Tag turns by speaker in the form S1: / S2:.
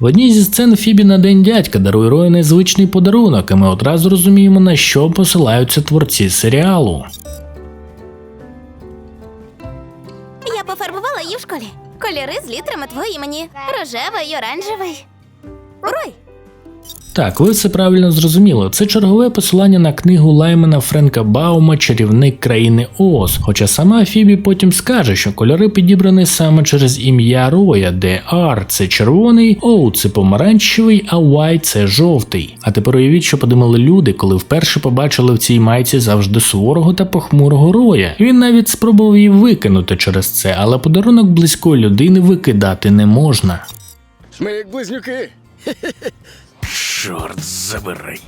S1: В одній зі сцен Фібі на день дядька дарує Рою незвичний подарунок, і ми одразу розуміємо, на що посилаються творці серіалу.
S2: Я пофарбувала її в школі. Кольори з літрами твої імені. Рожевий оранжевий. Рой!
S1: Так, ви все правильно зрозуміли. Це чергове посилання на книгу Лаймена Френка Баума Чарівник країни Оз. Хоча сама Фібі потім скаже, що кольори підібрані саме через ім'я Роя, де R – це червоний, O – це помаранчевий, а Y – це жовтий. А тепер уявіть, що подумали люди, коли вперше побачили в цій майці завжди суворого та похмурого Роя. Він навіть спробував її викинути через це, але подарунок близької людини викидати не можна.
S3: Ми як близнюки.
S4: Чорт забирай.